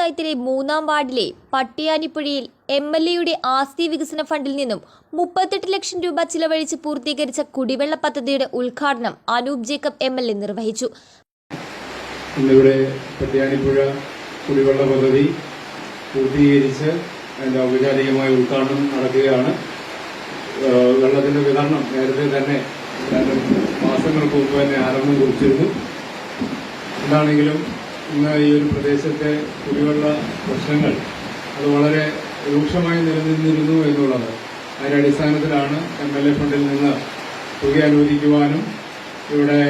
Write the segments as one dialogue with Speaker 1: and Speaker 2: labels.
Speaker 1: പഞ്ചായത്തിലെ മൂന്നാം വാർഡിലെ പട്ടിയാനിപ്പുഴയിൽ എം എൽ എയുടെ ആസ്തി വികസന ഫണ്ടിൽ നിന്നും മുപ്പത്തെട്ട് ലക്ഷം രൂപ ചിലവഴിച്ച് പൂർത്തീകരിച്ച കുടിവെള്ള പദ്ധതിയുടെ ഉദ്ഘാടനം Anoop Jacob M L A നിർവഹിച്ചു.
Speaker 2: ഇന്നിവിടെ പട്ടിയാനിപ്പുഴ കുടിവെള്ള പദ്ധതി പൂർത്തീകരിച്ച് അതിന്റെ ഔപചാരികമായ ഉദ്ഘാടനം നടക്കുകയാണ്. വെള്ളത്തിന്റെ വിതരണം നേരത്തെ തന്നെ രണ്ട് മാസങ്ങൾക്ക് മുമ്പ് തന്നെ ആരംഭം കുറിച്ചിരുന്നു. എന്താണെങ്കിലും ഇന്ന് ഈ ഒരു പ്രദേശത്തെ കുടിവെള്ള പ്രശ്നങ്ങൾ അത് വളരെ രൂക്ഷമായി നിലനിന്നിരുന്നു എന്നുള്ളത് അതിന്റെ അടിസ്ഥാനത്തിലാണ് എം എൽ എ ഫണ്ടിൽ നിന്ന് തുക അനുവദിക്കുവാനും ഇവിടെ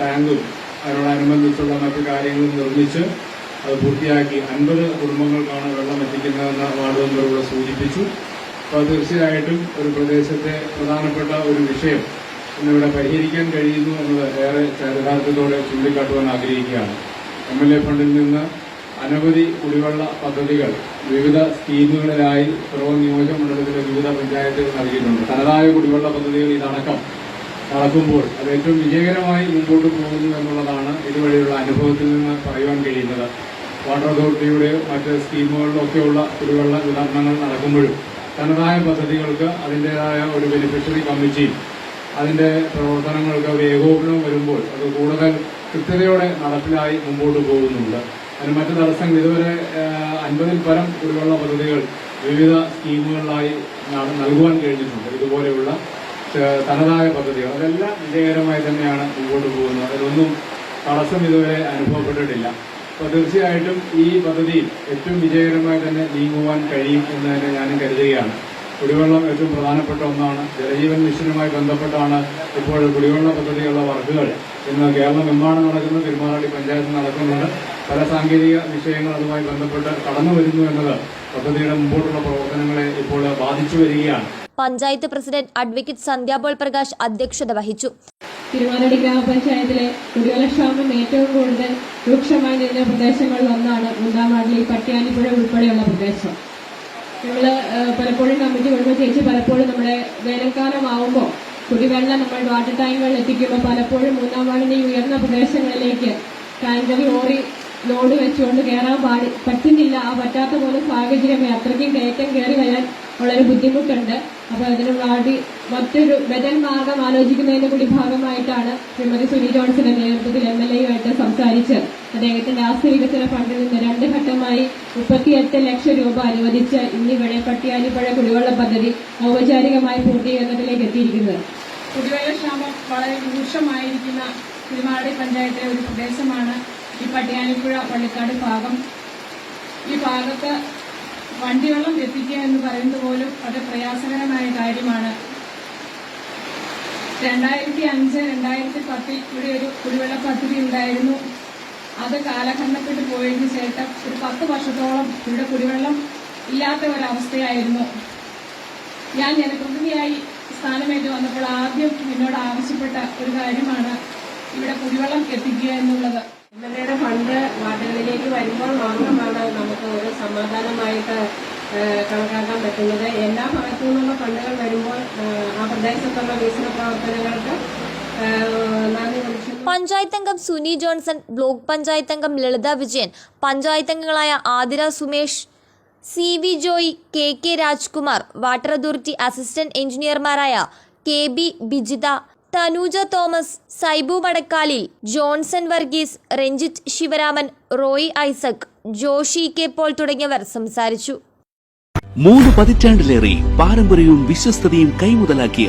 Speaker 2: ടാങ്കും അതിനോടനുബന്ധിച്ചുള്ള മറ്റു കാര്യങ്ങളും നിർമ്മിച്ച് അത് പൂർത്തിയാക്കി അൻപത് കുടുംബങ്ങൾക്കാണ് വെള്ളം എത്തിക്കുന്നതെന്ന് വാർഡ് മെമ്പർ സൂചിപ്പിച്ചു. അപ്പോൾ തീർച്ചയായിട്ടും ഒരു പ്രദേശത്തെ പ്രധാനപ്പെട്ട ഒരു വിഷയം ഇന്നിവിടെ പരിഹരിക്കാൻ കഴിയുന്നു എന്നത് ഏറെ ചരിതാർത്ഥത്തോടെ ചൂണ്ടിക്കാട്ടുവാൻ ആഗ്രഹിക്കുകയാണ്. എം എൽ എ ഫണ്ടിൽ നിന്ന് അനവധി കുടിവെള്ള പദ്ധതികൾ വിവിധ സ്കീമുകളിലായി പിറവം നിയോജക മണ്ഡലത്തിലെ വിവിധ പഞ്ചായത്തുകൾ നൽകിയിട്ടുണ്ട്. തനതായ കുടിവെള്ള പദ്ധതികൾ ഇതടക്കം നടക്കുമ്പോൾ അത് ഏറ്റവും വിജയകരമായി മുമ്പോട്ട് പോകുന്നു എന്നുള്ളതാണ് ഇതുവഴിയുള്ള അനുഭവത്തിൽ നിന്ന് പറയുവാൻ കഴിയുന്നത്. വാട്ടർ അതോറിറ്റിയുടെയോ മറ്റ് സ്കീമുകളിലൊക്കെയുള്ള കുടിവെള്ള വിതരണങ്ങൾ നടക്കുമ്പോഴും തനതായ പദ്ധതികൾക്ക് അതിന്റെതായ ഒരു ബെനിഫിഷ്യറി കമ്മിറ്റിയും അതിന്റെ പ്രവർത്തനങ്ങൾക്ക് ഒരു ഏകോപനം വരുമ്പോൾ അത് കൂടുതൽ കൃത്യതയോടെ നടപ്പിലായി മുമ്പോട്ട് പോകുന്നുണ്ട്. അതിന് മറ്റു തടസ്സങ്ങൾ ഇതുവരെ അൻപതിൽ പരം കുടിവെള്ള പദ്ധതികൾ വിവിധ സ്കീമുകളിലായി നൽകുവാൻ കഴിഞ്ഞിട്ടുണ്ട്. ഇതുപോലെയുള്ള തനതായ പദ്ധതികൾ. അതെല്ലാം വിജയകരമായി തന്നെയാണ് മുമ്പോട്ട് പോകുന്നത്. അതിലൊന്നും തടസ്സം ഇതുവരെ അനുഭവപ്പെട്ടിട്ടില്ല. അപ്പോൾ തീർച്ചയായിട്ടും ഈ പദ്ധതിയിൽ ഏറ്റവും വിജയകരമായി തന്നെ നീങ്ങുവാൻ കഴിയും എന്ന് തന്നെ ഞാനും കരുതുകയാണ്. കുടിവെള്ളം ഏറ്റവും പ്രധാനപ്പെട്ട ഒന്നാണ്. ജലജീവൻ മിഷനുമായി ബന്ധപ്പെട്ടാണ് ഇപ്പോൾ കുടിവെള്ള പദ്ധതിയുള്ള വർക്കുകൾ. ഇന്ന് കേരളമെമ്പാടും നടക്കുന്ന. തിരുമാറാടി പഞ്ചായത്ത് നടക്കുന്നുണ്ട്. പല സാങ്കേതിക വിഷയങ്ങൾ അതുമായി ബന്ധപ്പെട്ട് കടന്നു വരുന്നു എന്നത് പദ്ധതിയുടെ മുമ്പോട്ടുള്ള പ്രവർത്തനങ്ങളെ ഇപ്പോൾ ബാധിച്ചു വരികയാണ്.
Speaker 1: പഞ്ചായത്ത് പ്രസിഡന്റ് അഡ്വക്കേറ്റ് സന്ധ്യാപോൾ പ്രകാശ് അധ്യക്ഷത വഹിച്ചു.
Speaker 3: തിരുവാനടി ഗ്രാമപഞ്ചായത്തിലെ കുടിവെള്ളക്ഷാമം ഏറ്റവും കൂടുതൽ രൂക്ഷമായി നിന്ന പ്രദേശങ്ങളിൽ ഒന്നാണ് മൂന്നാം വാർഡിലെ പട്ടിയാനിപ്പുഴ ഉൾപ്പെടെയുള്ള പ്രദേശം. ഞങ്ങൾ പലപ്പോഴും കമ്മിറ്റി വരുമ്പോൾ ചേച്ചി പലപ്പോഴും നമ്മുടെ വേനൽക്കാലം ആവുമ്പോൾ കുടിവെള്ളം നമ്മൾ വാട്ടർ ടാങ്കുകളിൽ എത്തിക്കുമ്പോൾ പലപ്പോഴും മൂന്നാം വാർഡിന്റെ ഈ ഉയർന്ന പ്രദേശങ്ങളിലേക്ക് ടാങ്കറി ഓറി ലോഡ് വെച്ചുകൊണ്ട് കയറാൻ പാടി പറ്റുന്നില്ല. ആ പറ്റാത്ത പോലെ സാഹചര്യം അത്രയ്ക്കും കയറ്റം കയറി വരാൻ ഉള്ളൊരു ബുദ്ധിമുട്ടുണ്ട്. അപ്പോൾ അതിന് വാടി മറ്റൊരു ബദൽ മാർഗം ആലോചിക്കുന്നതിന്റെ കൂടി ഭാഗമായിട്ടാണ് ശ്രീമതി സുനി ജോൺസിന്റെ നേതൃത്വത്തിൽ എം എൽ എയുമായിട്ട് സംസാരിച്ച് അദ്ദേഹത്തിന്റെ ആസ്തി വികസന ഫണ്ടിൽ നിന്ന് രണ്ട് ഘട്ടമായി മുപ്പത്തിയെട്ട് ലക്ഷം രൂപ അനുവദിച്ച് ഇന്നിവിടെ പട്ടിയാലിപ്പുഴ കുടിവെള്ള പദ്ധതി ഔപചാരികമായി പൂർത്തീകരണത്തിലേക്ക് എത്തിയിരിക്കുന്നത്
Speaker 4: കുടിവെള്ളക്ഷാമം വളരെ രൂക്ഷമായിരിക്കുന്ന തിരുമാടി പഞ്ചായത്തിലെ ഒരു പ്രദേശമാണ് ഈ പട്ടിയാലിപ്പുഴ പള്ളിക്കാട് ഭാഗം. ഈ ഭാഗത്ത് വണ്ടിവെള്ളം എത്തിക്കുക എന്ന് പറയുന്നത് പോലും വളരെ പ്രയാസകരമായ കാര്യമാണ്. രണ്ടായിരത്തി അഞ്ച് രണ്ടായിരത്തി പത്തിൽ ഇവിടെ ഒരു കുടിവെള്ള പദ്ധതി ഉണ്ടായിരുന്നു. അത് കാലഘട്ടപ്പെട്ട് പോയതിനു ശേഷം ഒരു പത്ത് വർഷത്തോളം ഇവിടെ കുടിവെള്ളം ഇല്ലാത്ത ഒരവസ്ഥയായിരുന്നു. ഞാൻ ജനപ്രതിനിധിയായി സ്ഥാനമേറ്റ് വന്നപ്പോൾ ആദ്യം എന്നോട് ആവശ്യപ്പെട്ട ഒരു കാര്യമാണ് ഇവിടെ കുടിവെള്ളം എത്തിക്കുക എന്നുള്ളത്.
Speaker 5: എം ഫണ്ട് വാർഡുകളിലേക്ക് വരുമ്പോൾ മാത്രമാണ് നമുക്ക് ഒരു സമാധാനമായിട്ട് കണക്കാക്കാൻ പറ്റുന്നത്. എല്ലാ ഭാഗത്തു നിന്നുള്ള ഫണ്ടുകൾ വരുമ്പോൾ ആ പ്രദേശത്തുള്ള വികസന പ്രവർത്തനങ്ങൾക്ക്
Speaker 1: പഞ്ചായത്ത് അംഗം സുനി ജോൺസൺ ബ്ലോക്ക് പഞ്ചായത്ത് അംഗം ലളിത വിജയൻ പഞ്ചായത്ത് അംഗങ്ങളായ Athira Sumesh C V Joy K K Rajkumar water authority assistant എഞ്ചിനീയർമാരായ K B Bijitha Thanuja Thomas Saibu മടക്കാലിൽ Johnson Varghese Ranjith Sivaraman Roy Isaac Joshi K Paul തുടങ്ങിയവർ സംസാരിച്ചു.
Speaker 6: മൂന്ന് പതിറ്റാണ്ടിലേറെ പാരമ്പര്യവും വിശ്വസ്തയും കൈമുതലാക്കിയ